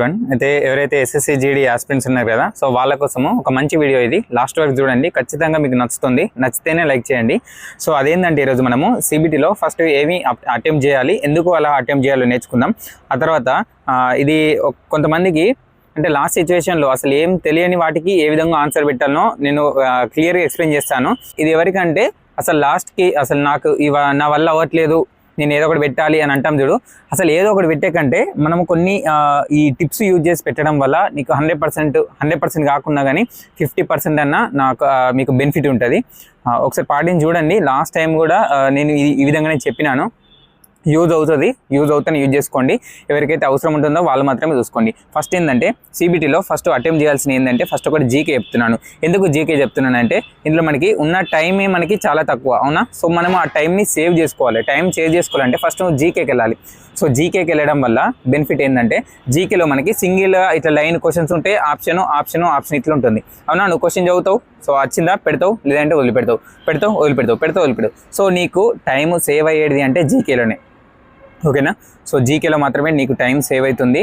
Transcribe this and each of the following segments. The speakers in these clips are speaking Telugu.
వన్ అయితే ఎవరైతే ఎస్ఎస్సి జీడీ ఆస్పిరెంట్స్ ఉన్నారు కదా సో వాళ్ళ కోసము ఒక మంచి వీడియో ఇది. లాస్ట్ వరకు చూడండి. ఖచ్చితంగా మీకు నచ్చుతుంది. నచ్చితేనే లైక్ చేయండి. సో అదేంటంటే ఈరోజు మనము సిబిటీలో ఫస్ట్ ఏమి అటెంప్ట్ చేయాలి ఎందుకు అలా అటెంప్ట్ చేయాలో నేర్చుకుందాం. ఆ తర్వాత ఇది కొంతమందికి అంటే లాస్ట్ సిచ్యువేషన్లో అసలు ఏం తెలియని వాటికి ఏ విధంగా ఆన్సర్ పెట్టాలనో నేను క్లియర్గా ఎక్స్ప్లెయిన్ చేస్తాను. ఇది ఎవరికంటే అసలు లాస్ట్కి అసలు నాకు ఇవ నా వల్ల అవ్వట్లేదు నేను ఏదో ఒకటి పెట్టాలి అని అంటాం చూడు. అసలు ఏదో ఒకటి పెట్టే కంటే మనం కొన్ని ఈ టిప్స్ యూజ్ చేసి పెట్టడం వల్ల నీకు హండ్రెడ్ పర్సెంట్ హండ్రెడ్ పర్సెంట్ కాకుండా కానీ ఫిఫ్టీ పర్సెంట్ అన్న నాకు మీకు బెనిఫిట్ ఉంటుంది. ఒకసారి పాటించి చూడండి. లాస్ట్ టైం కూడా నేను ఈ- ఈ విధంగానే చెప్పినాను. యూజ్ అవుతుంది యూజ్ అవుతుంది యూజ్ చేసుకోండి. ఎవరికైతే అవసరం ఉంటుందో వాళ్ళు మాత్రమే చూసుకోండి. ఫస్ట్ ఏంటంటే సిబిటీలో ఫస్ట్ అటెంప్ట్ చేయాల్సిన ఏంటంటే ఫస్ట్ ఒకటి జీకే చెప్తున్నాను. ఎందుకు జీకే చెప్తున్నానంటే ఇందులో మనకి ఉన్న టైమే మనకి చాలా తక్కువ అవునా? సో మనం ఆ టైంని సేవ్ చేసుకోవాలి. టైం సేవ్ చేసుకోవాలంటే ఫస్ట్ నువ్వు జీకేకి వెళ్ళాలి. సో జీకేకి వెళ్ళడం వల్ల బెనిఫిట్ ఏంటంటే జీకేలో మనకి సింగిల్ ఇట్లా లైన్ క్వశ్చన్స్ ఉంటే ఆప్షన్ ఆప్షన్ ఆప్షన్ ఇట్లా ఉంటుంది. అవునా? నువ్వు క్వశ్చన్ చదువుతావు. సో వచ్చిందా? పెడతావు. లేదంటే వదిలిపెడతావు. పెడతావు వదిలిపెడతావు. పెడతావు వదిలిపెడతావు. సో నీకు టైం సేవ్ అయ్యేది అంటే జీకేలోనే ఓకేనా? సో జీకేలో మాత్రమే నీకు టైం సేవ్ అవుతుంది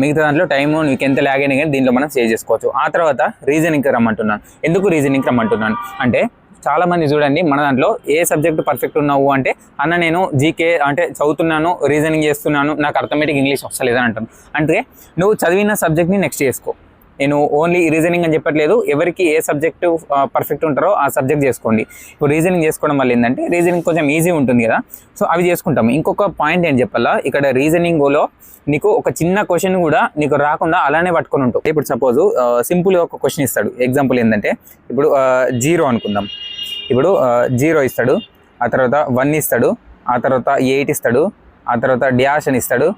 మిగతా దాంట్లో టైము నీకు ఎంత ల్యాగ్ అయినా కానీ దీంట్లో మనం సేవ్ చేసుకోవచ్చు. ఆ తర్వాత రీజనింగ్కి రమ్మంటున్నాను. ఎందుకు రీజనింగ్కి రమ్మంటున్నాను? అంటే చాలా మంది చూడండి మన దాంట్లో ఏ సబ్జెక్ట్ పర్ఫెక్ట్ ఉన్నావు అంటే అన్న నేను జీకే అంటే చదువుతున్నాను రీజనింగ్ చేస్తున్నాను నాకు అర్థమెటిక్ ఇంగ్లీష్ వస్తలేదని అంటాను అంటే నువ్వు చదివిన సబ్జెక్ట్ని నెక్స్ట్ చేసుకో. నేను ఓన్లీ రీజనింగ్ అని చెప్పట్లేదు. ఎవరికి ఏ సబ్జెక్టు పర్ఫెక్ట్ ఉంటారో ఆ సబ్జెక్ట్ చేసుకోండి. ఇప్పుడు రీజనింగ్ చేసుకోవడం వల్ల ఏంటంటే రీజనింగ్ కొంచెం ఈజీ ఉంటుంది కదా. సో అవి చేసుకుంటాము. ఇంకొక పాయింట్ ఏం చెప్పాలా? ఇక్కడ రీజనింగ్లో నీకు ఒక చిన్న క్వశ్చన్ కూడా నీకు రాకుండా అలానే పట్టుకొని ఉంటావు. ఇప్పుడు సపోజ్ సింపుల్గా ఒక క్వశ్చన్ ఇస్తాడు. ఎగ్జాంపుల్ ఏంటంటే ఇప్పుడు జీరో అనుకుందాం. ఇప్పుడు జీరో ఇస్తాడు. ఆ తర్వాత వన్ ఇస్తాడు. ఆ తర్వాత ఎయిట్ ఇస్తాడు. ఆ తర్వాత డ్యాష్ అని ఇస్తాడు.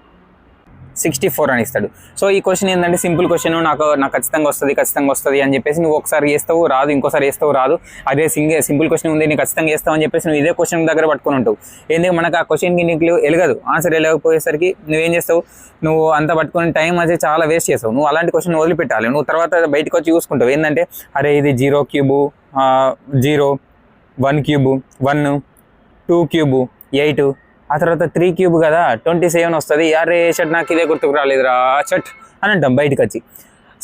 సిక్స్టీ ఫోర్ అని ఇస్తాడు. సో ఈ క్వశ్చన్ ఏంటంటే సింపుల్ క్వశ్చన్ నాకు నాకు ఖచ్చితంగా వస్తుంది ఖచ్చితంగా వస్తుంది అని చెప్పేసి నువ్వు ఒకసారి చేస్తావు రాదు ఇంకోసారి చేస్తావు రాదు. అదే సింగే సింపుల్ క్వశ్చన్ ఉంది నీకు ఖచ్చితంగా చేస్తావు అని చెప్పేసి నువ్వు ఇదే క్వశ్చన్ దగ్గర పట్టుకొని ఉంటావు. ఏంది మనకు ఆ క్వశ్చన్కి నీకు ఎలగదు. ఆన్సర్ వెళ్ళకపోయేసరికి నువ్వేం చేస్తావు? నువ్వు అంత పట్టుకుని టైం అది చాలా వేస్ట్ చేస్తావు. నువ్వు అలాంటి క్వశ్చన్ వదిలిపెట్టాలి. నువ్వు తర్వాత బయటకు వచ్చి చూసుకుంటావు. ఏంటంటే అరే ఇది zero cube zero one cube one two cube eight ఆ తర్వాత త్రీ క్యూబ్ కదా ట్వంటీ సెవెన్ వస్తుంది. అరే షట్ నాకు ఇదే గుర్తుకు రాలేదురా షట్ అని అంటాం బయటకు వచ్చి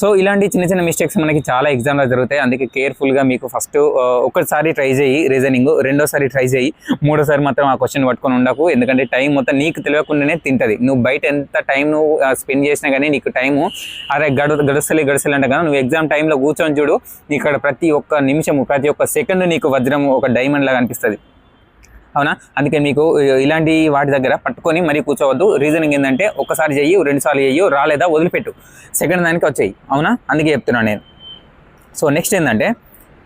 సో ఇలాంటి చిన్న చిన్న మిస్టేక్స్ మనకి చాలా ఎగ్జామ్లో జరుగుతాయి. అందుకే కేర్ఫుల్గా మీకు ఫస్ట్ ఒకసారి ట్రై చేయి రీజనింగ్ రెండోసారి ట్రై చేయి మూడోసారి మాత్రం ఆ క్వశ్చన్ పట్టుకొని ఉండకు. ఎందుకంటే టైం మొత్తం నీకు తెలియకుండానే తింటుంది. నువ్వు బయట ఎంత టైం నువ్వు స్పెండ్ చేసినా కానీ నీకు టైము అరే గడు గడుస్తలే గడుస్తలే అంటే కదా నువ్వు ఎగ్జామ్ టైంలో కూర్చొని చూడు ఇక్కడ ప్రతి ఒక్క నిమిషము ప్రతి ఒక్క సెకండ్ నీకు వజ్రం ఒక డైమండ్ లాగా అనిపిస్తుంది. అవునా? అందుకే మీకు ఇలాంటి వాటి దగ్గర పట్టుకొని మరీ కూర్చోవద్దు. రీజనింగ్ ఏంటంటే ఒకసారి చెయ్యి రెండుసార్లు చెయ్యి రాలేదా వదిలిపెట్టు. సెకండ్ దానికి వచ్చేయి. అవునా? అందుకే చెప్తున్నాను నేను. సో నెక్స్ట్ ఏంటంటే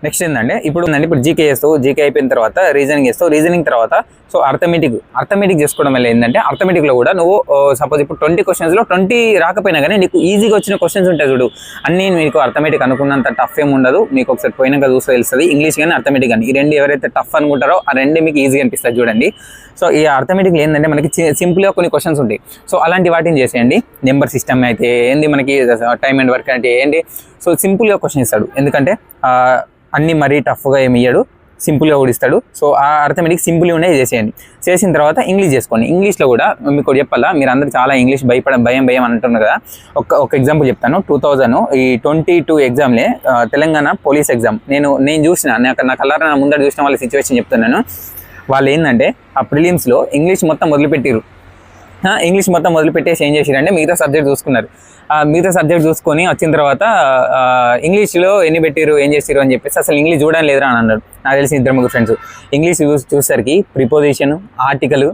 నెక్స్ట్ ఏంటంటే ఇప్పుడు ఉందండి ఇప్పుడు జీకే చేస్తావు జీకే అయిపోయిన తర్వాత రీజనింగ్ చేస్తావు రీజనింగ్ తర్వాత సో అర్థమెటిక్ అర్థమెటిక్ చేసుకోవడం వల్ల ఏంటంటే అర్థమెటిక్లో కూడా నువ్వు సపోజ్ ఇప్పుడు ట్వంటీ క్వశ్చన్స్లో ట్వంటీ రాకపోయినా కానీ నీకు ఈజీగా వచ్చిన క్వశ్చన్స్ ఉంటాయి చూడు. అన్నీ మీకు అర్థమెటిక్ అనుకున్నంత టఫ్ ఏమి ఉండదు. మీకు ఒకసారి పోయినాక చూస్తే తెలుస్తుంది. ఇంగ్లీష్ కానీ అర్థమెటిక్ కానీ ఈ రెండు ఎవరైతే టఫ్ అనుకుంటారో ఆ రెండే మీకు ఈజీగా అనిపిస్తుంది చూడండి. సో ఈ అర్థమెటిక్ ఏంటంటే మనకి సింపుల్గా కొన్ని క్వశ్చన్స్ ఉంటాయి. సో అలాంటి వాటిని చేసేయండి. నెంబర్ సిస్టమ్ అయితే ఏంది? మనకి టైం అండ్ వర్క్ అంటే ఏంటి? సో సింపుల్గా క్వశ్చన్ ఇస్తాడు. ఎందుకంటే అన్ని మరీ టఫ్గా ఏమి ఇయ్యాడు సింపుల్గా కూడా ఇస్తాడు. సో ఆ అర్థమెటిక్ సింపుల్గా ఉన్నాయి చేసేయండి. చేసిన తర్వాత ఇంగ్లీష్ చేసుకోండి. ఇంగ్లీష్లో కూడా మీకు చెప్పాలా? మీరు అందరూ చాలా ఇంగ్లీష్ భయపడ భయం భయం అని అంటున్నారు కదా. ఒక ఒక ఎగ్జాంపుల్ చెప్తాను. టూ థౌజండ్ ఈ ట్వంటీ టూ ఎగ్జామ్లే తెలంగాణ పోలీస్ ఎగ్జామ్. నేను నేను చూసిన నాకు నా కలర్ నా ముందర చూసిన వాళ్ళ సిచ్యువేషన్ చెప్తున్నాను. వాళ్ళు ఏంటంటే ఆ ప్రిలిమ్స్లో ఇంగ్లీష్ మొత్తం వదిలిపెట్టిరు ఇంగ్లీష్ మొత్తం వదిలిపెట్టేసి ఏం చేసిరంటే మిగతా సబ్జెక్ట్ చూసుకున్నారు. మిగతా సబ్జెక్ట్ చూసుకొని వచ్చిన తర్వాత ఇంగ్లీష్లో ఎన్ని పెట్టిరు ఏం చేసిరు అని చెప్పేసి అసలు ఇంగ్లీష్ చూడడం లేదురా అని అన్నారు. నాకు తెలిసిన ఇద్దరు ముగ్గురు ఫ్రెండ్స్ ఇంగ్లీష్ చూసి చూసేసరికి ప్రిపోజిషన్ ఆర్టికల్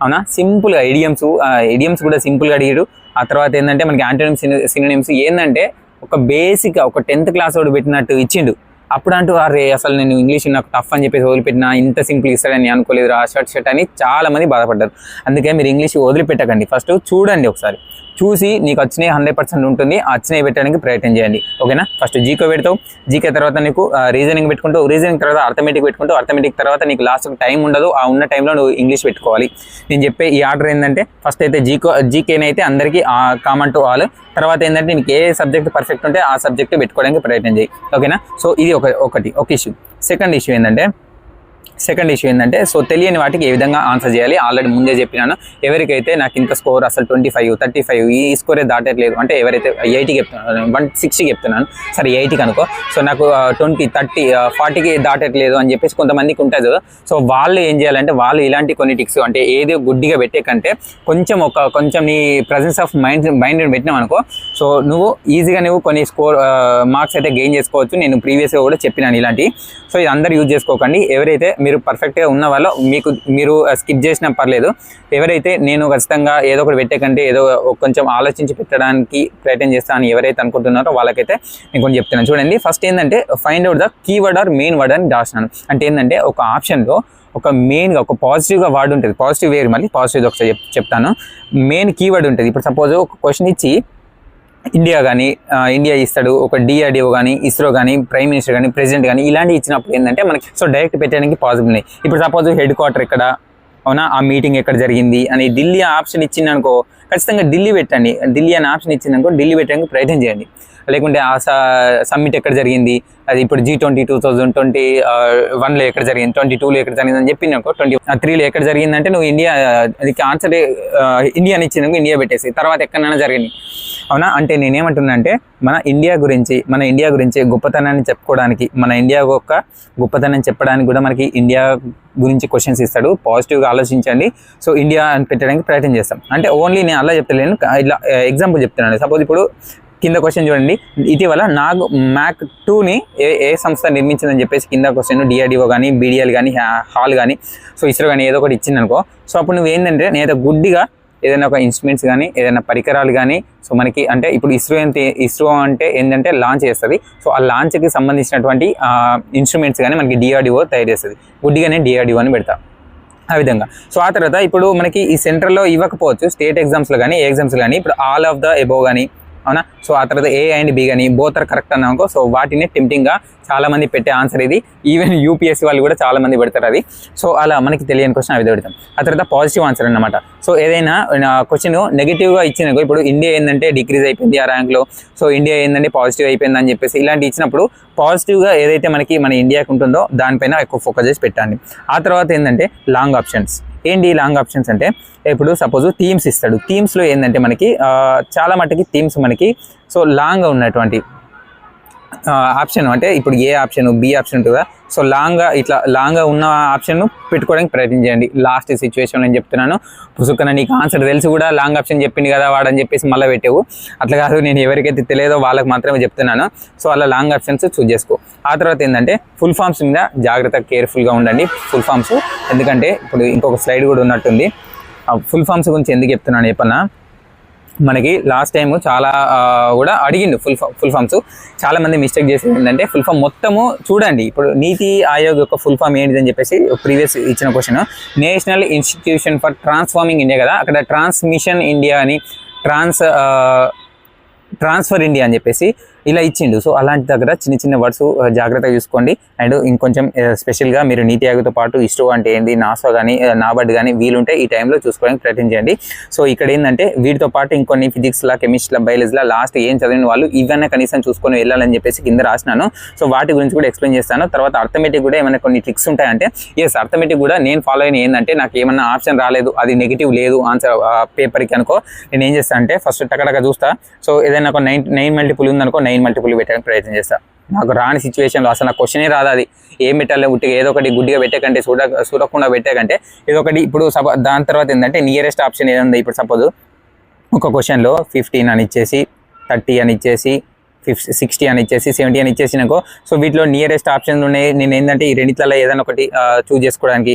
అవునా? సింపుల్గా ఐడియమ్స్ ఐడియమ్స్ కూడా సింపుల్గా అడిగాడు ఆ తర్వాత ఏంటంటే మనకి యాంటోనిమ్స్ సినినిమ్స్ ఏంటంటే ఒక బేసిక్ ఒక టెన్త్ క్లాస్ వాడు పెట్టినట్టు ఇచ్చిండు. అప్పుడు అంటూ అరే అసలు నేను ఇంగ్లీష్ నాకు టఫ్ అని చెప్పేసి వదిలిపెట్టినా ఇంత సింపుల్ ఇస్తాడని నేను అనుకోలేదు రా షర్ట్ షర్ట్ అని చాలామంది బాధపడ్డారు. అందుకే మీరు ఇంగ్లీష్ వదిలిపెట్టకండి. ఫస్ట్ చూడండి ఒకసారి. చూసి నీకు వచ్చినాయి హండ్రెడ్ పర్సెంట్ ఉంటుంది. వచ్చినవి వచ్చినాయి పెట్టడానికి ప్రయత్నం చేయండి. ఓకేనా? ఫస్ట్ జీకో పెడతావు. జీకే తర్వాత నీకు రీజనింగ్ పెట్టుకుంటావు. రీజనింగ్ తర్వాత అర్థమెటిక్ పెట్టుకుంటావు. అర్థమెటిక్ తర్వాత నీకు లాస్ట్ టైం ఉండదు. ఆ ఉన్న టైంలో నువ్వు ఇంగ్లీష్ పెట్టుకోవాలి. నేను చెప్పే ఈ ఆర్డర్ ఏంటంటే ఫస్ట్ అయితే జీకో జీకేనైతే అందరికీ కామన్ టు ఆల్ తర్వాత ఏంటంటే నీకు ఏ సబ్జెక్ట్ పర్ఫెక్ట్ ఉంటే ఆ సబ్జెక్ట్ పెట్టుకోవడానికి ప్రయత్నం చేయి. ఓకేనా? సో ఇది ఒక ఒకటి ఒక ఇష్యూ సెకండ్ ఇష్యూ ఏంటంటే సెకండ్ ఇష్యూ ఏంటంటే సో తెలియని వాటికి ఏ విధంగా ఆన్సర్ చేయాలి? ఆల్రెడీ ముందే చెప్పినాను. ఎవరికైతే నాకు ఇంత స్కోర్ అసలు ట్వంటీ ఫైవ్ థర్టీ ఫైవ్ ఈ స్కోరే దాటట్లేదు అంటే ఎవరైతే ఎయిటీకి చెప్తున్నాను వన్ సిక్స్టీకి చెప్తున్నాను. సరే ఎయిటీకి అనుకో. సో నాకు ట్వంటీ థర్టీ ఫార్టీకి దాటట్లేదు అని చెప్పేసి కొంతమందికి ఉంటుంది. కదా సో వాళ్ళు ఏం చేయాలంటే వాళ్ళు ఇలాంటి కొన్ని టిక్స్ అంటే ఏది గుడ్డిగా పెట్టే కంటే కొంచెం ఒక కొంచెం నీ ప్రజెన్స్ ఆఫ్ మైండ్ మైండ్ పెట్టినావు అనుకో. సో నువ్వు ఈజీగా నువ్వు కొన్ని స్కోర్ మార్క్స్ uh, అయితే గెయిన్ చేసుకోవచ్చు. నేను ప్రీవియస్గా కూడా చెప్పినాను ఇలాంటి సో ఇది అందరు యూజ్ చేసుకోకండి. ఎవరైతే మీరు పర్ఫెక్ట్గా ఉన్న వాళ్ళు మీకు మీరు స్కిప్ చేసినా పర్లేదు. ఎవరైతే నేను ఖచ్చితంగా ఏదో ఒకటి పెట్టే కంటే ఏదో కొంచెం ఆలోచించి పెట్టడానికి ప్రయత్నం చేస్తాను ఎవరైతే అనుకుంటున్నారో వాళ్ళకైతే నేను కొంచెం చెప్తున్నాను చూడండి ఫస్ట్ ఏంటంటే find out the keyword or main word అని రాసినాను. అంటే ఏంటంటే ఒక ఆప్షన్లో ఒక మెయిన్గా ఒక పాజిటివ్గా వర్డ్ ఉంటుంది. పాజిటివ్ వేరు మళ్ళీ పాజిటివ్ ఒకసారి చెప్ చెప్తాను. మెయిన్ కీవర్డ్ ఉంటుంది. ఇప్పుడు సపోజ్ ఒక క్వశ్చన్ ఇచ్చి ఇండియా కానీ ఇండియా ఇస్తాడు ఒక డిఆర్డిఓ కానీ ఇస్రో కానీ ప్రైమ్ మినిస్టర్ కానీ ప్రెసిడెంట్ కానీ ఇలాంటివి ఇచ్చినప్పుడు ఏంటంటే మనకి సో డైరెక్ట్ పెట్టడానికి పాసిబుల్ ఉన్నాయి. ఇప్పుడు సపోజ్ హెడ్ క్వార్టర్ ఇక్కడ అవునా? ఆ మీటింగ్ ఎక్కడ జరిగింది అని ఢిల్లీ ఆప్షన్ ఇచ్చిందనుకో ఖచ్చితంగా ఢిల్లీ పెట్టండి. ఢిల్లీ అనే ఆప్షన్ ఇచ్చిందనుకో ఢిల్లీ పెట్టడానికి ప్రయత్నం చేయండి. లేకుంటే ఆ సమ్మిట్ ఎక్కడ జరిగింది? అది ఇప్పుడు G twenty two thousand twenty వన్లో ఎక్కడ జరిగింది? ట్వంటీ టూలో ఎక్కడ జరిగింది అని చెప్పింది అనుకో ట్వంటీ త్రీలో ఎక్కడ జరిగిందంటే నువ్వు ఇండియా అది ఆన్సర్ ఇండియా అని ఇచ్చింది ఇండియా పెట్టేసి తర్వాత ఎక్కడైనా జరిగింది. అవునా? అంటే నేనేమంటున్నా అంటే మన ఇండియా గురించి మన ఇండియా గురించి గొప్పతనాన్ని చెప్పుకోవడానికి మన ఇండియా యొక్క గొప్పతనం చెప్పడానికి కూడా మనకి ఇండియా గురించి క్వశ్చన్స్ ఇస్తాడు. పాజిటివ్గా ఆలోచించండి. సో ఇండియా అని పెట్టడానికి ప్రయత్నం చేస్తాం. అంటే ఓన్లీ నేను అలా చెప్తలేను. ఇలా ఎగ్జాంపుల్ చెప్తున్నాను. సపోజ్ ఇప్పుడు కింద క్వశ్చన్ చూడండి. ఇటీవల నాగ్ మ్యాక్ టూని ఏ ఏ సంస్థ నిర్మించిందని చెప్పేసి కింద క్వశ్చన్ డిఆర్డిఓ కానీ బీడిఎల్ కానీ హాల్ కానీ సో ఇస్రో కానీ ఏదో ఒకటి ఇచ్చిందనుకో. సో అప్పుడు నువ్వు ఏంటంటే నేను గుడ్డిగా ఏదైనా ఒక ఇన్స్ట్రుమెంట్స్ కానీ ఏదైనా పరికరాలు కానీ సో మనకి అంటే ఇప్పుడు ఇస్రో ఏంటి ఇస్రో అంటే ఏంటంటే లాంచ్ చేస్తుంది. సో ఆ లాంచ్కి సంబంధించినటువంటి ఇన్స్ట్రుమెంట్స్ కానీ మనకి డిఆర్డిఓ తయారు చేస్తుంది. గుడ్డిగానే డిఆర్డిఓ అని పెడతా. ఆ విధంగా. సో ఆ తర్వాత ఇప్పుడు మనకి ఈ సెంట్రల్లో ఇవ్వకపోవచ్చు స్టేట్ ఎగ్జామ్స్లో కానీ ఏ ఎగ్జామ్స్ కానీ ఇప్పుడు ఆల్ ఆఫ్ ద ఎబో కానీ అవునా? సో ఆ తర్వాత ఏ అండ్ బి కానీ బోత్ ఆర్ కరెక్ట్ అన్నాకో సో వాటిని టెంప్టింగ్గా చాలా మంది పెట్టే ఆన్సర్ ఇది. ఈవెన్ యూపీఎస్సీ వాళ్ళు కూడా చాలా మంది పెడతారు అది. సో అలా మనకి తెలియని క్వశ్చన్ అవి పెడతాం. ఆ తర్వాత పాజిటివ్ ఆన్సర్ అనమాట సో ఏదైనా క్వశ్చన్ నెగిటివ్గా ఇచ్చిన ఇప్పుడు ఇండియా ఏంటంటే డిక్రీజ్ అయిపోయింది ఆ ర్యాంక్లో సో ఇండియా ఏంటంటే పాజిటివ్ అయిపోయింది అని చెప్పేసి ఇలాంటి ఇచ్చినప్పుడు పాజిటివ్గా ఏదైతే మనకి మన ఇండియాకి ఉంటుందో దానిపైన ఎక్కువ ఫోకస్ చేసి పెట్టండి. ఆ తర్వాత ఏంటంటే లాంగ్ ఆప్షన్స్ ఏంటి లాంగ్ ఆప్షన్స్ అంటే ఇప్పుడు సపోజ్ థీమ్స్ ఇస్తాడు. థీమ్స్లో ఏంటంటే మనకి చాలా మట్టుకి థీమ్స్ మనకి సో లాంగ్గా ఉన్నటువంటి ఆప్షన్ అంటే ఇప్పుడు ఏ ఆప్షన్ బి ఆప్షన్ ఉంటుంది? కదా సో లాంగ్గా ఇట్లా లాంగ్గా ఉన్న ఆప్షన్ను పెట్టుకోవడానికి ప్రయత్నం చేయండి. లాస్ట్ సిచ్యువేషన్ నేను చెప్తున్నాను. పుసుకన నీకు ఆన్సర్ తెలిసి కూడా. లాంగ్ ఆప్షన్ చెప్పింది కదా వాడని చెప్పేసి మళ్ళీ పెట్టావు. అట్లా కాదు నేను ఎవరికైతే తెలియదో వాళ్ళకి మాత్రమే చెప్తున్నాను. సో అలా లాంగ్ ఆప్షన్స్ చూజ్ చేసుకో. ఆ తర్వాత ఏంటంటే ఫుల్ ఫామ్స్ మీద జాగ్రత్త కేర్ఫుల్గా ఉండండి. ఫుల్ ఫామ్స్ ఎందుకంటే ఇప్పుడు ఇంకొక స్లైడ్ కూడా ఉన్నట్టుంది. ఫుల్ ఫామ్స్ గురించి ఎందుకు చెప్తున్నాను చెప్పన్నా మనకి లాస్ట్ టైం చాలా కూడా అడిగిండు ఫుల్ ఫామ్ ఫుల్ ఫామ్స్ చాలా మంది మిస్టేక్ చేసేది ఏంటంటే ఫుల్ ఫామ్ మొత్తము చూడండి. ఇప్పుడు నీతి ఆయోగ్ యొక్క ఫుల్ ఫామ్ ఏంటిదని చెప్పేసి ప్రీవియస్ ఇచ్చిన question national institution for transforming India కదా? అక్కడ ట్రాన్స్మిషన్ ఇండియా అని ట్రాన్స్ ట్రాన్స్ఫర్ ఇండియా అని చెప్పేసి ఇలా ఇచ్చిండు. సో అలాంటి దగ్గర చిన్న చిన్న వర్డ్స్ జాగ్రత్తగా చూసుకోండి. అండ్ ఇంకొంచెం స్పెషల్గా మీరు నీతి ఆయోగతో పాటు ఇస్ట్రో అంటే ఏంటి నాసా కానీ నాబార్డ్ కానీ వీలుంటే ఈ టైంలో చూసుకోవడానికి ప్రయత్నం చేయండి సో ఇక్కడ ఏంటంటే వీటితో పాటు ఇంకొన్ని ఫిజిక్స్లా కెమిస్ట్రీలా బయాలజీలా లాస్ట్ ఏం చదివిన వాళ్ళు ఇవన్నీ కనీసం చూసుకొని వెళ్ళాలని చెప్పేసి కింద రాసినాను. సో వాటి గురించి కూడా ఎక్స్ప్లెయిన్ చేస్తాను. తర్వాత అర్థమెటిక్ కూడా ఏమైనా కొన్ని ట్రిక్స్ ఉంటాయంటే ఎస్ అర్థమెటిక్ కూడా నేను ఫాలో అయిన ఏంటంటే నాకు ఏమన్నా ఆప్షన్ రాలేదు అది నెగిటివ్ లేదు ఆన్సర్ పేపర్కి అనుకో నేను ఏం చేస్తాను అంటే ఫస్ట్ టకటక చూస్తా. సో ఏదైనా ఒక నైన్ నైన్ మల్టిపుల్ ఉందనుకో నైన్ మల్టిపుల్ పెట్టడానికి ప్రయత్నం చేస్తాను నాకు రాని సిచ్యువేషన్లో అసలు నాకు క్వశ్చనే రాదు అది. ఏం పెట్టాలి ఉట్టిగా ఏదో ఒకటి గుడ్డిగా పెట్టకంటే చూడ చూడకుండా పెట్టకంటే ఏదో ఒకటి ఇప్పుడు సపో దాని తర్వాత ఏంటంటే నియరెస్ట్ ఆప్షన్ ఏదైంది ఇప్పుడు సపోజ్ ఒక క్వశ్చన్లో ఫిఫ్టీన్ అని ఇచ్చేసి థర్టీ అని ఇచ్చేసి ఫిఫ్టీ సిక్స్టీ అని ఇచ్చేసి సెవెంటీ అని ఇచ్చేసినాకో సో వీటిలో నియరెస్ట్ ఆప్షన్స్ ఉన్నాయి. నేను ఏంటంటే ఈ రెండిట్లలో ఏదైనా ఒకటి చూస్ చేసుకోవడానికి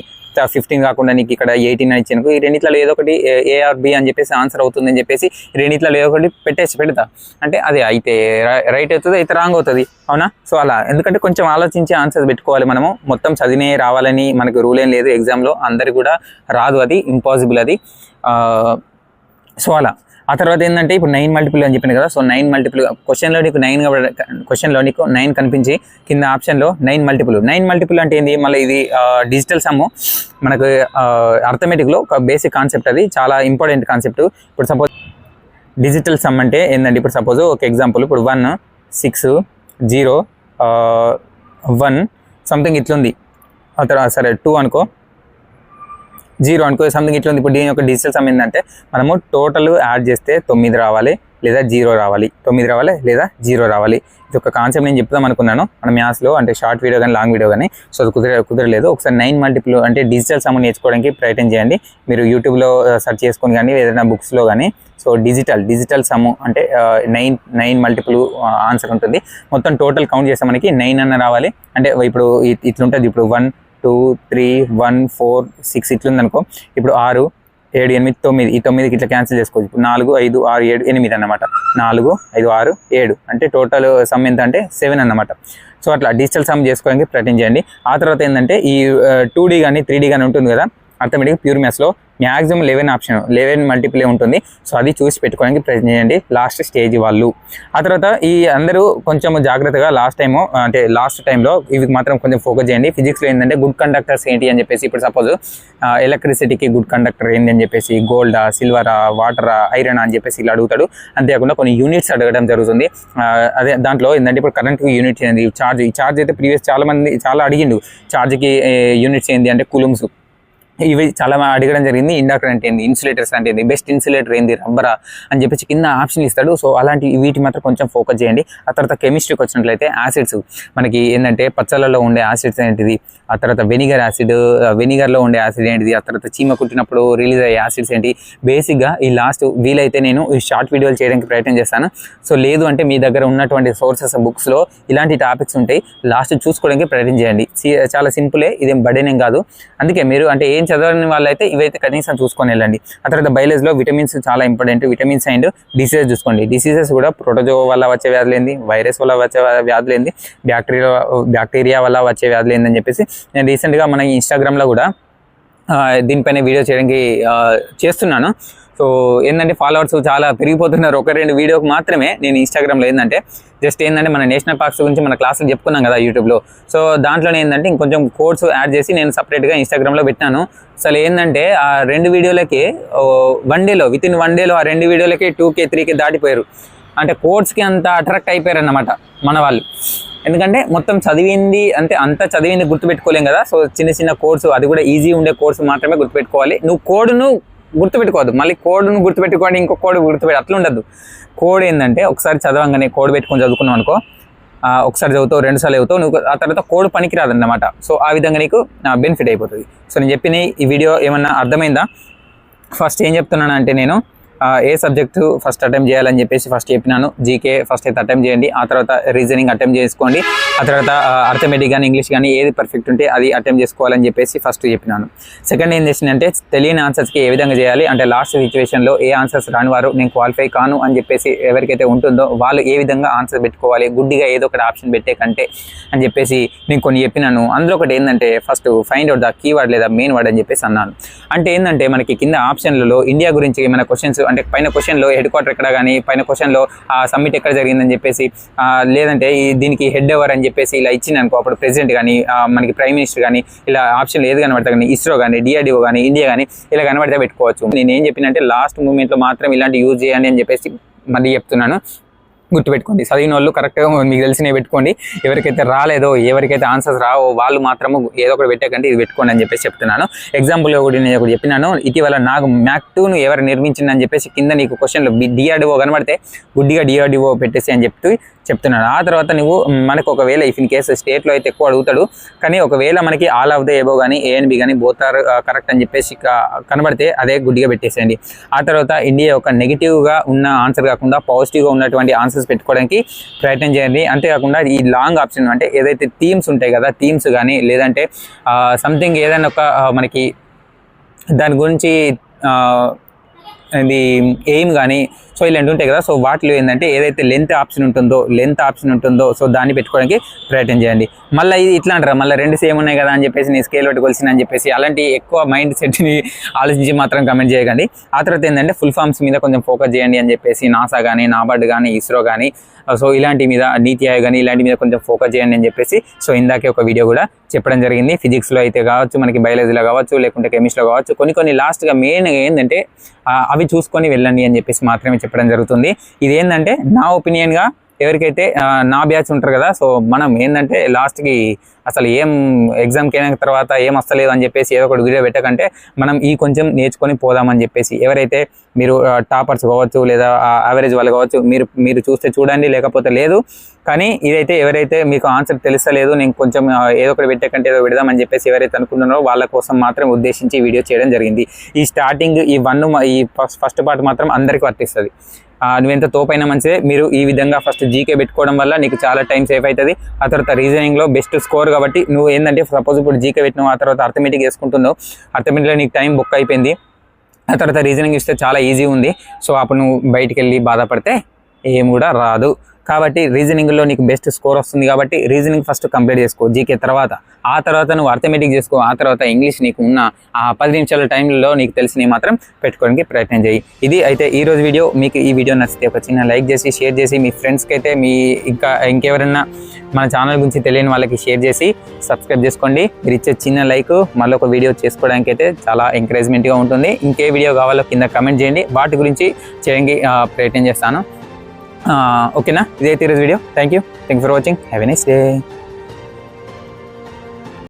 ఫిఫ్టీన్ కాకుండా నీకు ఇక్కడ ఎయిటీన్ అని ఇచ్చాను ఈ రెండిట్లలో ఏదో ఒకటి ఏఆర్బి అని చెప్పేసి ఆన్సర్ అవుతుందని చెప్పేసి రెండిట్లలో ఏదో ఒకటి పెట్టేసి పెడతా. అంటే అది అయితే రైట్ అవుతుంది అయితే రాంగ్ అవుతుంది. అవునా? సో అలా. ఎందుకంటే కొంచెం ఆలోచించి ఆన్సర్స్ పెట్టుకోవాలి మనము. మొత్తం చదివినే రావాలని మనకు రూల్ ఏం లేదు ఎగ్జామ్లో అందరు కూడా రాదు అది ఇంపాసిబుల్ అది. సో అలా. ఆ తర్వాత ఏంటంటే ఇప్పుడు నైన్ మల్టిపుల్ అని చెప్పిన కదా సో నైన్ మల్టిపుల్ క్వశ్చన్లో నీకు నైన్ క్వశ్చన్లో నీకు నైన్ కనిపించి కింద ఆప్షన్లో నైన్ మల్టిపుల్ నైన్ మల్టిపుల్ అంటే ఏంది? మళ్ళీ ఇది డిజిటల్ సమ్ మనకు అర్థమెటిక్లో ఒక బేసిక్ కాన్సెప్ట్ అది చాలా ఇంపార్టెంట్ కాన్సెప్ట్ ఇప్పుడు సపోజ్ డిజిటల్ సమ్ అంటే ఏంటంటే ఇప్పుడు సపోజ్ ఒక ఎగ్జాంపుల్ ఇప్పుడు one six zero one something ఇట్లుంది. ఆ తర్వాత సరే టూ అనుకో. జీరో అనుకో సంథింగ్ ఇట్లా ఉంది ఇప్పుడు దీని యొక్క డిజిటల్ సమ్ ఏంటంటే మనము టోటల్ యాడ్ చేస్తే తొమ్మిది రావాలి లేదా జీరో రావాలి. తొమ్మిది రావాలి లేదా జీరో రావాలి. ఇది ఒక కాన్సెప్ట్ నేను చెప్తాం అనుకున్నాను. మన మ్యాథ్స్లో అంటే షార్ట్ వీడియో కానీ లాంగ్ వీడియో కానీ. సో అది కుదిరే కుదరలేదు. ఒకసారి నైన్ మల్టిపుల్ అంటే డిజిటల్ సమ్ నేర్చుకోవడానికి ప్రయత్నం చేయండి. మీరు యూట్యూబ్లో సెర్చ్ uh, చేసుకొని కానీ ఏదైనా బుక్స్లో కానీ. సో డిజిటల్ డిజిటల్ సమ్ అంటే నైన్ నైన్ మల్టిపుల్ ఆన్సర్ ఉంటుంది. మొత్తం టోటల్ కౌంట్ చేస్తే మనకి నైన్ అన్న రావాలి. అంటే ఇప్పుడు ఇట్లుంటుంది. ఇప్పుడు one two three one four six ఇట్లా ఉందనుకో ఇప్పుడు ఆరు ఏడు ఎనిమిది తొమ్మిది ఈ తొమ్మిదికి ఇట్లా క్యాన్సిల్ చేసుకోవచ్చు. ఇప్పుడు నాలుగు ఐదు ఆరు ఏడు ఎనిమిది అన్నమాట. నాలుగు ఐదు ఆరు ఏడు. అంటే టోటల్ సమ్ ఎంత అంటే సెవెన్ అన్నమాట. సో అట్లా డిజిటల్ సమ్ చేసుకోవడానికి ప్రయత్నం చేయండి. ఆ తర్వాత ఏంటంటే ఈ టూ డీ కానీ త్రీ డీ కానీ ఉంటుంది కదా అర్థమేటిక్ ప్యూర్ మ్యాథ్స్లో maximum eleven option eleven multiply ఉంటుంది. సో అది చూసి పెట్టుకోవడానికి ప్రయత్నం చేయండి. లాస్ట్ స్టేజ్ వాళ్ళు. ఆ తర్వాత ఈ అందరూ కొంచెం జాగ్రత్తగా లాస్ట్ టైం అంటే లాస్ట్ టైంలో ఇవి మాత్రం కొంచెం ఫోకస్ చేయండి. ఫిజిక్స్లో ఏంటంటే గుడ్ కండక్టర్స్ ఏంటి అని చెప్పేసి ఇప్పుడు సపోజ్ ఎలక్ట్రిసిటీకి గుడ్ కండక్టర్ ఏంటి అని చెప్పేసి గోల్డా సిల్వరా వాటరా ఐరన్ అని చెప్పేసి ఇలా అడుగుతాడు. అంతేకాకుండా కొన్ని యూనిట్స్ అడగడం జరుగుతుంది. అదే దాంట్లో ఏంటంటే ఇప్పుడు కరెంట్ యూనిట్ ఏంది చార్జ్ ఈ చార్జ్ అయితే ప్రీవియస్ చాలా మంది చాలా అడిగిండు చార్జ్కి యూనిట్స్ ఏంది అంటే కులుమ్స్ ఇవి చాలా అడగడం జరిగింది. ఇండాక్టర్ అంటే ఏంది? ఇన్సులేటర్స్ అంటే ఏంది? బెస్ట్ ఇన్సులేటర్ ఏంది? రబ్బరా అని చెప్పేసి కింద ఆప్షన్ ఇస్తాడు. సో అలాంటి వీటి మాత్రం కొంచెం ఫోకస్ చేయండి. ఆ తర్వాత కెమిస్ట్రీకి వచ్చినట్లయితే యాసిడ్స్. మనకి ఏంటంటే పచ్చళ్ళలో ఉండే యాసిడ్స్ ఏంటిది? ఆ తర్వాత వెనిగర్ యాసిడ్. వెనిగర్లో ఉండే యాసిడ్ ఏంటిది? ఆ తర్వాత చీమ కుట్టినప్పుడు రిలీజ్ అయ్యే యాసిడ్స్ ఏంటి? బేసిక్గా ఈ లాస్ట్ వీలైతే నేను ఈ షార్ట్ వీడియోలు చేయడానికి ప్రయత్నం చేస్తాను. సో లేదు అంటే మీ దగ్గర ఉన్నటువంటి సోర్సెస్ బుక్స్లో ఇలాంటి టాపిక్స్ ఉంటాయి. లాస్ట్ చూసుకోవడానికి ప్రయత్నం చేయండి. సి- చాలా సింపులే. ఇదేం బడేనేం కాదు. అందుకే మీరు అంటే ఏం చదవని వాళ్ళైతే ఇవైతే కనీసం చూసుకొని వెళ్ళండి. ఆ తర్వాత బయలేజ్లో విటమిన్స్ చాలా ఇంపార్టెంట్. విటమిన్స్ అండ్ డిసీజెస్ చూసుకోండి. డిసీజెస్ కూడా ప్రోటోజో వల్ల వచ్చే వ్యాధులు ఏంది? వైరస్ వల్ల వచ్చే వ్యాధులు ఏంది? బ్యాక్టీరియా బ్యాక్టీరియా వల్ల వచ్చే వ్యాధులు ఏందని చెప్పేసి నేను రీసెంట్గా మన ఇన్స్టాగ్రామ్లో కూడా దీనిపైన వీడియో చేయడానికి చేస్తున్నాను. సో ఏంటంటే ఫాలోవర్స్ చాలా పెరిగిపోతున్నారు. ఒక రెండు వీడియోకి మాత్రమే నేను ఇన్స్టాగ్రామ్లో ఏంటంటే జస్ట్ ఏంటంటే మన నేషనల్ పార్క్స్ గురించి మన క్లాసులు చెప్పుకున్నాం కదా యూట్యూబ్లో సో దాంట్లోనే ఏంటంటే ఇంకొంచెం కోడ్స్ యాడ్ చేసి నేను సపరేట్గా ఇన్స్టాగ్రామ్లో పెట్టాను. అసలు ఏంటంటే ఆ రెండు వీడియోలకి వన్ డేలో విత్ ఇన్ వన్ డేలో ఆ రెండు వీడియోలకి టూ కే త్రీ కే దాటిపోయారు. అంటే కోర్స్కి అంత అట్రాక్ట్ అయిపోయారు అన్నమాట మన వాళ్ళు. ఎందుకంటే మొత్తం చదివింది అంటే అంత చదివింది గుర్తుపెట్టుకోలేం కదా. సో చిన్న చిన్న కోర్సు అది కూడా ఈజీ ఉండే కోర్సు మాత్రమే గుర్తుపెట్టుకోవాలి. నువ్వు కోడ్ను గుర్తుపెట్టుకోవద్దు. మళ్ళీ కోడ్ను గుర్తుపెట్టుకోండి ఇంకో కోడ్ గుర్తుపెట్టి అట్లా ఉండదు కోడ్ ఏంటంటే ఒకసారి చదవంగానే కోడ్ పెట్టుకొని చదువుకున్నావు అనుకో ఒకసారి చదువుతావు రెండు సార్లు చదువుతావు నువ్వు ఆ తర్వాత కోడ్ పనికిరాదు అన్నమాట సో ఆ విధంగా నీకు బెనిఫిట్ అయిపోతుంది. సో నేను చెప్పిన ఈ వీడియో ఏమన్నా అర్థమైందా? ఫస్ట్ ఏం చెప్తున్నాను అంటే నేను ఏ సబ్జెక్టు ఫస్ట్ అటెంప్ట్ చేయాలని చెప్పేసి ఫస్ట్ చెప్పినాను. జీకే ఫస్ట్ అయితే అటెంప్ట్ చేయండి. ఆ తర్వాత రీజనింగ్ అటెంప్ట్ చేసుకోండి. ఆ తర్వాత అర్థమెటిక్ కానీ ఇంగ్లీష్ కానీ ఏది పర్ఫెక్ట్ ఉంటే అది అటెంప్ట్ చేసుకోవాలని చెప్పేసి ఫస్ట్ చెప్పినాను. సెకండ్ ఏం చేసిందంటే తెలియని ఆన్సర్స్కి ఏ విధంగా చేయాలి? అంటే లాస్ట్ సిచ్యువేషన్లో ఏ ఆన్సర్స్ రాని వారు నేను క్వాలిఫై కాను అని చెప్పేసి ఎవరికైతే ఉంటుందో వాళ్ళు ఏ విధంగా ఆన్సర్ పెట్టుకోవాలి? గుడ్డిగా ఏదో ఒకటి ఆప్షన్ పెట్టే కంటే అని చెప్పేసి నేను కొన్ని చెప్పినాను. అందులో ఒకటి ఏంటంటే first find out the keyword లేదా మెయిన్ వర్డ్ అని చెప్పేసి అన్నాను. అంటే ఏంటంటే మనకి కింద ఆప్షన్లలో ఇండియా గురించి ఏమైనా క్వశ్చన్స్ అంటే పైన క్వశ్చన్లో హెడ్ క్వార్టర్ ఎక్కడ కానీ పైన క్వశ్చన్లో సబ్మిట్ సమ్మిట్ ఎక్కడ జరిగిందని చెప్పేసి లేదంటే దీనికి హెడ్ ఎవర్ అని చెప్పేసి ఇలా ఇచ్చింది అనుకో అప్పుడు ప్రెసిడెంట్ కానీ మనకి ప్రైమ్ మినిస్టర్ కానీ ఇలా ఆప్షన్లు ఏది కనబడతా కానీ ఇస్రో కానీ డిఆర్డిఓ కానీ ఇండియా కానీ ఇలా కనబడితే పెట్టుకోవచ్చు. నేను ఏం చెప్పినంటే లాస్ట్ మూమెంట్లో మాత్రం ఇలాంటి యూజ్ చేయండి అని చెప్పేసి మళ్ళీ చెప్తున్నాను. గుర్తుపెట్టుకోండి. చదివిన వాళ్ళు కరెక్ట్గా మీకు తెలిసినవి పెట్టుకోండి. ఎవరికైతే రాలేదో ఎవరికైతే ఆన్సర్స్ రావో వాళ్ళు మాత్రము ఏదో ఒకటి పెట్టకండి ఇది పెట్టుకోండి అని చెప్పేసి చెప్తున్నాను. ఎగ్జాంపుల్ ఒకటి నేను ఒకటి చెప్పినాను. ఇటీవల నాకు మ్యాక్ టూను ఎవరు నిర్మించిందని చెప్పేసి కింద నీకు క్వశ్చన్లు డిఆర్డిఓ కనబడితే గుడ్డిగా డిఆర్డిఓ పెట్టేసి అని చెప్తూ చెప్తున్నాను ఆ తర్వాత నువ్వు మనకు ఒకవేళ ఇఫ్ ఇన్ కేసు స్టేట్లో అయితే ఎక్కువ అడుగుతాడు కానీ ఒకవేళ మనకి ఆల్ ఆఫ్ ద ఏబో కానీ ఏఎన్బి కానీ బోత్ ఆర్ కరెక్ట్ అని చెప్పేసి కనబడితే అదే గుడ్డిగా పెట్టేసేయండి. ఆ తర్వాత ఇండియా ఒక నెగిటివ్గా ఉన్న ఆన్సర్ కాకుండా పాజిటివ్గా ఉన్నటువంటి ఆన్సర్స్ పెట్టుకోవడానికి ప్రయత్నం చేయండి. అంతేకాకుండా ఈ లాంగ్ ఆప్షన్ అంటే ఏదైతే థీమ్స్ ఉంటాయి కదా థీమ్స్ కానీ లేదంటే సంథింగ్ ఏదైనా ఒక మనకి దాని గురించి ఇది ఎయిమ్ కానీ సో ఇలాంటి ఉంటాయి కదా సో వాటిలో ఏంటంటే ఏదైతే లెంత్ ఆప్షన్ ఉంటుందో లెంత్ ఆప్షన్ ఉంటుందో సో దాన్ని పెట్టుకోవడానికి ప్రయత్నం చేయండి. మళ్ళీ ఇది ఇట్లా అంటారా మళ్ళీ రెండు సేమ్ ఉన్నాయి కదా అని చెప్పేసి నేను స్కేల్ పెట్టుకోవాల్సిన అని చెప్పేసి అలాంటి ఎక్కువ మైండ్ సెట్ని ఆలోచించి మాత్రం కమెంట్ చేయకండి. ఆ తర్వాత ఏంటంటే ఫుల్ ఫామ్స్ మీద కొంచెం ఫోకస్ చేయండి అని చెప్పేసి నాసా కానీ నాబార్డ్ కానీ ఇస్రో కానీ సో ఇలాంటి మీద నీతి ఆయోగ్ కానీ ఇలాంటి మీద కొంచెం ఫోకస్ చేయండి అని చెప్పేసి సో ఇందాకే ఒక వీడియో కూడా చెప్పడం జరిగింది. ఫిజిక్స్లో అయితే కావచ్చు మనకి బయాలజీలో కావచ్చు లేకుంటే కెమిస్ట్రీలో కావచ్చు కొన్ని కొన్ని లాస్ట్గా మెయిన్గా ఏంటంటే అవి చూసుకొని వెళ్ళండి అని చెప్పేసి మాత్రమే చెప్పడం జరుగుతుంది. ఇది ఏంటంటే నా ఒపీనియన్గా ఎవరికైతే నా బ్యాచ్ ఉంటారు కదా సో మనం ఏంటంటే లాస్ట్కి అసలు ఏం ఎగ్జామ్కి అయిన తర్వాత ఏం వస్తలేదు అని చెప్పేసి ఏదో ఒకటి వీడియో పెట్టకంటే మనం ఈ కొంచెం నేర్చుకొని పోదామని చెప్పేసి ఎవరైతే మీరు టాపర్స్ కావచ్చు లేదా యావరేజ్ వాళ్ళు కావచ్చు మీరు మీరు చూస్తే చూడండి లేకపోతే లేదు. కానీ ఇదైతే ఎవరైతే మీకు ఆన్సర్ తెలుస్తలేదు నేను కొంచెం ఏదో ఒకటి పెట్టకంటే ఏదో పెడదామని చెప్పేసి ఎవరైతే అనుకుంటున్నారో వాళ్ళ కోసం మాత్రం ఉద్దేశించి వీడియో చేయడం జరిగింది. ఈ స్టార్టింగ్ ఈ వన్ ఈ ఫస్ట్ పార్ట్ మాత్రం అందరికీ వర్తిస్తుంది. నువ్వెంత తోపైనా మంచిదే. మీరు ఈ విధంగా ఫస్ట్ జీకే పెట్టుకోవడం వల్ల నీకు చాలా టైం సేఫ్ అవుతుంది ఆ తర్వాత రీజనింగ్లో బెస్ట్ స్కోర్ కాబట్టి నువ్వు ఏంటంటే సపోజ్ ఇప్పుడు జీకే పెట్టినావు ఆ తర్వాత అర్థమెటిక్ వేసుకుంటున్నావు అర్థమెటిక్లో నీకు టైం బుక్ అయిపోయింది. ఆ తర్వాత రీజనింగ్ ఇస్తే చాలా ఈజీ ఉంది. సో అప్పుడు నువ్వు బయటికి వెళ్ళి బాధపడితే ఏం కూడా రాదు. కాబట్టి రీజనింగ్లో నీకు బెస్ట్ స్కోర్ వస్తుంది కాబట్టి రీజనింగ్ ఫస్ట్ కంప్లీట్ చేసుకో. జీకే తర్వాత. ఆ తర్వాత నువ్వు అర్థమెటిక్ చేసుకో ఆ తర్వాత ఇంగ్లీష్ నీకు ఉన్న ఆ పది నిమిషాల టైంలో నీకు తెలిసినవి మాత్రం పెట్టుకోవడానికి ప్రయత్నం చేయి. ఇది అయితే ఈ రోజు వీడియో. మీకు ఈ వీడియో నచ్చితే ఒక చిన్న లైక్ చేసి షేర్ చేసి మీ ఫ్రెండ్స్కి అయితే మీ ఇంకా ఇంకెవరైనా మన ఛానల్ గురించి తెలియని వాళ్ళకి షేర్ చేసి సబ్స్క్రైబ్ చేసుకోండి. మీరు ఇచ్చే చిన్న లైక్ మళ్ళీ ఒక వీడియో చేసుకోవడానికి అయితే చాలా ఎంకరేజ్మెంట్గా ఉంటుంది. ఇంకే వీడియో కావాలో కింద కమెంట్ చేయండి. వాటి గురించి చేయడానికి ప్రయత్నం చేస్తాను. ఓకేనా? ఇదైతే ఈరోజు video. Thank you thank for watching have a nice day